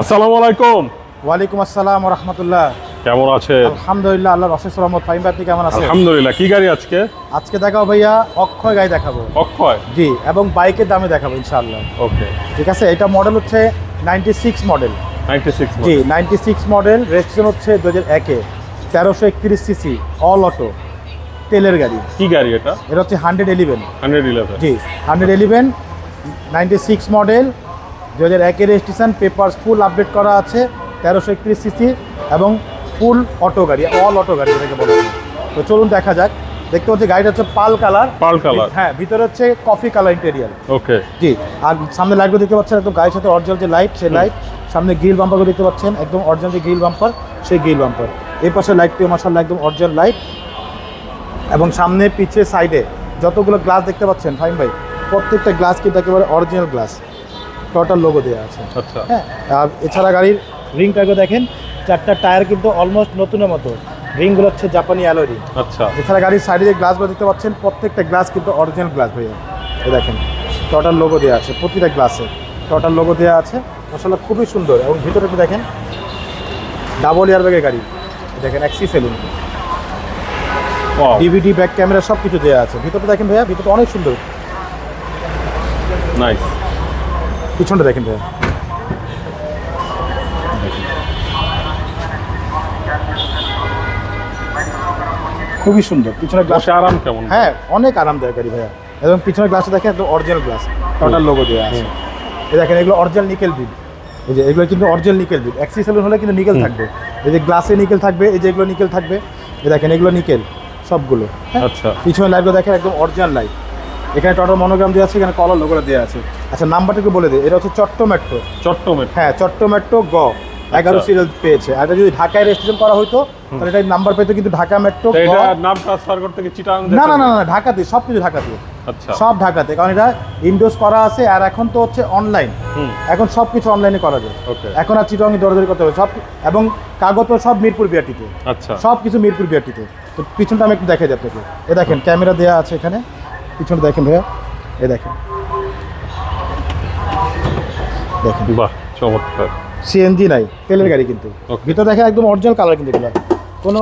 আসসালামু আলাইকুম। ওয়ালাইকুম আসসালাম রহমতুল্লাহ। কেমন আছেন? আলহামদুলিল্লাহ আল্লাহর অশেষ রহমত। ফাইম ভাই কেমন আছেন? আলহামদুলিল্লাহ কি গাড়ি আজকে? আজকে দেখাবো ভাইয়া অক্ষয় গাড়ি দেখাবো। অক্ষয়? জি এবং বাইকের দামে দেখাবো ইনশাআল্লাহ। ওকে। ঠিক আছে এটা মডেল হচ্ছে ninety six model ninety six জি নাইনটি সিক্স মডেল রেজিস্ট্রেশন হচ্ছে দু হাজার একে তেরোশো একত্রিশ সিসি অল অটো তেলের গাড়ি। কি গাড়ি এটা? এটা হচ্ছে হান্ড্রেড এলিভেন হান্ড্রেড ইলেভেন জি hundred eleven ninety six model দু হাজার একের রেজিস্ট্রেশন পেপার্স ফুল আপডেট করা আছে তেরোশো একত্রিশ সিসি এবং ফুল অটো গাড়ি অল অটো গাড়ি যেটাকে বলা। হয়। তো চলুন দেখা যাক। দেখতে পাচ্ছি গাড়িটা হচ্ছে পাল কালার। পাল কালার। হ্যাঁ ভিতরে হচ্ছে কফি কালার ইন্টেরিয়ার ওকে জি আর সামনে লাইটগুলো দেখতে পাচ্ছেন একদম গাড়ির সাথে অরিজিনাল যে লাইট সেই লাইট সামনে গ্রিল বাম্পারগুলো দেখতে পাচ্ছেন একদম অরিজিনাল যে গ্রিল বাম্পার সেই গ্রিল বাম্পার এই পাশে লাইটটিও মাসাল্লাহ একদম অরিজিনাল লাইট এবং সামনে পিছে সাইডে যতগুলো গ্লাস দেখতে পাচ্ছেন ফাইন ভাই প্রত্যেকটা গ্লাস কিন্তু একেবারে অরিজিনাল গ্লাস টোটাল লোগো দেওয়া আছে। আচ্ছা। হ্যাঁ আর এছাড়া গাড়ির রিংটাকে দেখেন চারটা টায়ার কিন্তু অলমোস্ট নতুনের মতো। রিংগুলো হচ্ছে জাপানি অ্যালো রিং আচ্ছা। এছাড়া গাড়ির সাইডে যে গ্লাসগুলো দেখতে পাচ্ছেন প্রত্যেকটা গ্লাস কিন্তু অরিজিনাল গ্লাস ভাইয়া। এ দেখেন টোটাল লোগো দেওয়া আছে প্রতিটা গ্লাসে টোটাল লোগো দেওয়া আছে মশলা খুবই সুন্দর। এবং ভিতরে একটু দেখেন ডাবল ইয়ার ব্যাগের গাড়ি। দেখেন Axio saloon DVD back camera সব কিছু দেওয়া আছে। ভিতরে দেখেন ভাইয়া ভিতরটা অনেক সুন্দর। নাইস পিছনটা দেখেন ভাইয়া। খুবই সুন্দর। পিছনে গ্লাস আরাম কেমন? হ্যাঁ অনেক আরামদায়ক গাড়ি ভাইয়া। এবং পিছনের গ্লাসটা দেখেন একদম অরিজিনাল গ্লাস টোটাল লোগো দেওয়া আছে। এই দেখেন এগুলো অরিজিনাল নিকেল বিল এই যে এগুলো কিন্তু অরিজিনাল নিকেল বিল অ্যাক্সিস সেলুন হলে কিন্তু নিকেল থাকবে। এই যে গ্লাসে নিকেল থাকবে এই যে এগুলো নিকেল থাকবে। এই দেখেন এগুলো নিকেল সবগুলো। হ্যাঁ? আচ্ছা। পিছনে লাইটগুলো দেখেন একদম অরিজিনাল লাইট এখানে টোটাল মনোগ্রাম দেওয়া আছে এখানে কলার লোগোটা দেওয়া আছে। আচ্ছা নাম্বারটা একটু বলে দিই এটা হচ্ছে চট্ট মেট্রো। চট্টমেট হ্যাঁ চট্ট মেট্রো গ। এগারো আচ্ছা। সিরিয়াল পেয়েছে। আর এটা যদি ঢাকায় রেজিস্ট্রেশন করা হতো তাহলে এটা নাম্বার পেতো কিন্তু ঢাকা মেট্রো নাম ট্রান্সফার করতে কি চিটাং না না না না ঢাকাতে সব কিছু ঢাকাতে। আচ্ছা। সব ঢাকাতে কারণ এটা ইন্ডোজ করা আছে আর এখন তো হচ্ছে অনলাইন এখন সব কিছু অনলাইনে করা যায়। ওকে। এখন আর চিটংয়ে দৌড়াদৌড়ি করতে হবে। সব এবং কাগজও সব মিরপুর বিআরটিতে। আচ্ছা। সব কিছু মিরপুর বিআরটিতে। তো পিছনটা আমি একটু দেখাই যাই আপনাকে। এ দেখেন ক্যামেরা দেওয়া আছে এখানে। পিছনটা দেখেন ভাইয়া। এ দেখেন। দেখেন। বাহ চমৎকার। সিএনজি নাই তেলের গাড়ি কিন্তু। ভিতরে দেখেন একদম অরিজিনাল কালার কিন্তু এগুলো। কোনো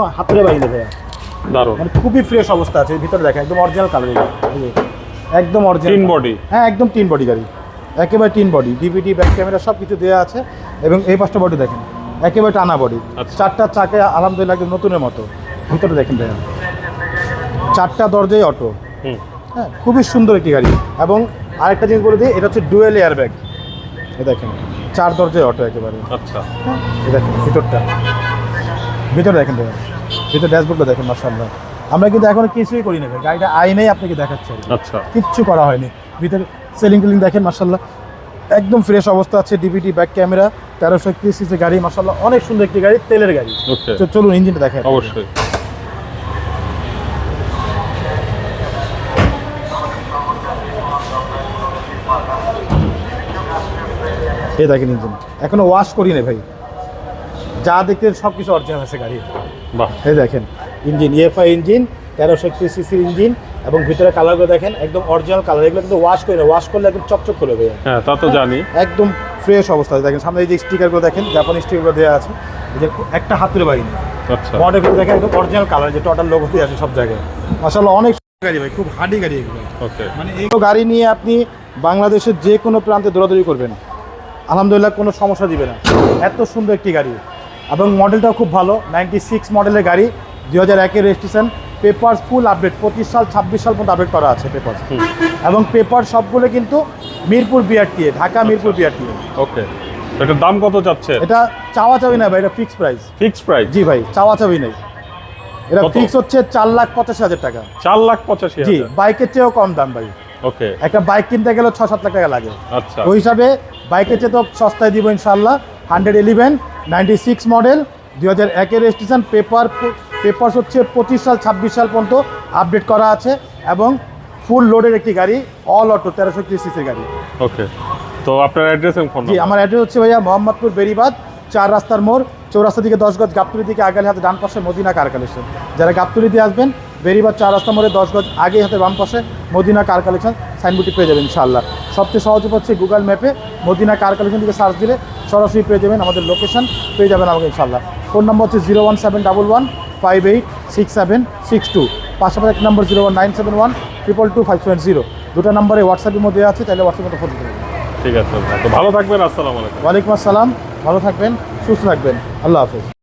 বাড়ি নেই ভাইয়া। দারুণ। মানে খুবই ফ্রেশ অবস্থা আছে ভিতরে দেখেন একদম অরিজিনাল কালার একদম অরিজিনাল তিন বডি? হ্যাঁ একদম তিন বডি গাড়ি। একেবারে তিন বডি ডিভিডি ব্যাক ক্যামেরা সব কিছু দেওয়া আছে। এবং এই পাঁচটা বডি দেখেন একেবারে টানা বডি। আচ্ছা। চারটা চাকে আলহামদুলিল্লাহ একদম নতুনের মতো। ভিতরে দেখেন দেখেন চারটা দরজাই অটো হ্যাঁ খুবই সুন্দর একটি গাড়ি। এবং আরেকটা জিনিস বলে দিই এটা হচ্ছে ডুয়েল এয়ার ব্যাগ এ দেখেন চার দরজায় অটো একেবারে। আচ্ছা। হ্যাঁ দেখেন ভিতরটা। ভিতরে দেখেন দেখেন ভিতর ড্যাশবোর্ডটা দেখেন মার্শাল্লাহ আমরা কিন্তু এখনও কিছুই করি না গাড়িটা আইনেই আপনাকে দেখাচ্ছে আচ্ছা। কিচ্ছু করা হয়নি। ভিতরে সেলিং টেলিং দেখেন মার্শাল্লাহ একদম ফ্রেশ অবস্থা আছে ডিভিডি ব্যাক ক্যামেরা তেরোশো একত্রিশ সিসি গাড়ি মার্শাল্লাহ অনেক সুন্দর একটি গাড়ি তেলের গাড়ি। চলুন ইঞ্জিনটা দেখেন অবশ্যই। এই দেখেন ইঞ্জিন। এখনও ওয়াশ করি না ভাই। যা দেখতেন সব কিছু অরিজিনাল আছে গাড়ি বাহ। এই দেখেন ইঞ্জিন ইএফআই ইঞ্জিন তেরোশো একত্রিশ সিসির ইঞ্জিন এবং ভিতরে কালারগুলো দেখেন একদম অরিজিনাল কালার এগুলো কিন্তু ওয়াশ করে না ওয়াশ করলে একদম চকচক করে ভাইয়া হ্যাঁ তা তো জানি। একদম ফ্রেশ অবস্থা। দেখেন সামনে এই যে স্টিকারগুলো দেখেন জাপানি স্টিকারগুলো দেওয়া আছে। যে একটা হাতের নেই। আচ্ছা। মডেলগুলো দেখেন একদম অরিজিনাল কালার যে টোটাল লোগো দিয়ে আছে সব জায়গায়। মাসাল্লাহ অনেক গাড়ি ভাই খুব হার্ডি গাড়ি এগুলো। ওকে মানে এই গাড়ি নিয়ে আপনি বাংলাদেশের যে কোনো প্রান্তে দৌড়াদৌড়ি করবেন। আলহামদুলিল্লাহ কোনো সমস্যা দিবে না। এত সুন্দর একটি গাড়ি। এবং মডেলটাও খুব ভালো নাইনটি সিক্স মডেলের গাড়ি দুই হাজার একের রেজিস্ট্রেশন পেপার ফুল আপডেট পঁচিশ সাল ছাব্বিশ সাল পর্যন্ত আপডেট করা আছে পেপার এবং পেপার সবগুলো কিন্তু Mirpur BRTA Dhaka Mirpur BRTA okay এটার দাম কত চাচ্ছে? এটা চাওয়া চাবি না ভাই এটা ফিক্স প্রাইস ফিক্সড প্রাইস জি ভাই চাওয়া চাবি নেই। এটা? ফিক্স হচ্ছে চার লাখ পঁচাশি হাজার টাকা। চার লাখ পঁচাশি জি বাইকের চেয়েও কম দাম ভাই। ওকে একটা বাইক কিনতে গেলে ছ সাত লাখ টাকা লাগে। আচ্ছা। ওই হিসাবে বাইকের চেয়ে তো সস্তায় দিব ইনশাল্লাহ hundred eleven ninety six model দুই হাজার একের রেজিস্ট্রেশন পেপার পেপার হচ্ছে পঁচিশ সাল ছাব্বিশ সাল পর্যন্ত আপডেট করা আছে এবং ফুল লোডের একটি গাড়ি অল অটো তেরোশো ত্রিশ সিসির গাড়ি। ওকে তো আপনার অ্যাড্রেস ফোন জি আমার অ্যাড্রেস হচ্ছে ভাইয়া মোহাম্মদপুর বেরিবাদ চার রাস্তার মোড় চৌরাস্তা দিকে দশ গজ গাবতুলি দিকে আগালে হাতে ডান পাশে মদিনা কার কালেকশন যারা গাবতুলি দিয়ে আসবেন বেরিবাদ চার রাস্তা মোড়ে দশ গজ আগে হাতে বাম পাশে মদিনা কার কালেকশন সাইনবোর্ডটি পেয়ে যাবেন ইনশাআল্লাহ। সবচেয়ে সহজ হচ্ছে গুগল ম্যাপে মদিনা কার কালেকশন দিকে সার্চ দিলে সরাসরি পেয়ে যাবেন আমাদের লোকেশন পেয়ে যাবেন আমাকে ইনশাল্লাহ ফোন নম্বর হচ্ছে zero one seven double one five eight six seven six two. পাশাপাশি এক নম্বর zero one nine seven one triple two five seven zero. দুটো নম্বরে হোয়াটসঅ্যাপের মধ্যে আছে তাহলে হোয়াটসঅ্যাপের মধ্যে ফোন করবেন। ঠিক আছে ভালো থাকবেন আসসালামু আলাইকুম। ওয়ালাইকুম আসসালাম ভালো থাকবেন সুস্থ থাকবেন। আল্লাহ হাফেজ।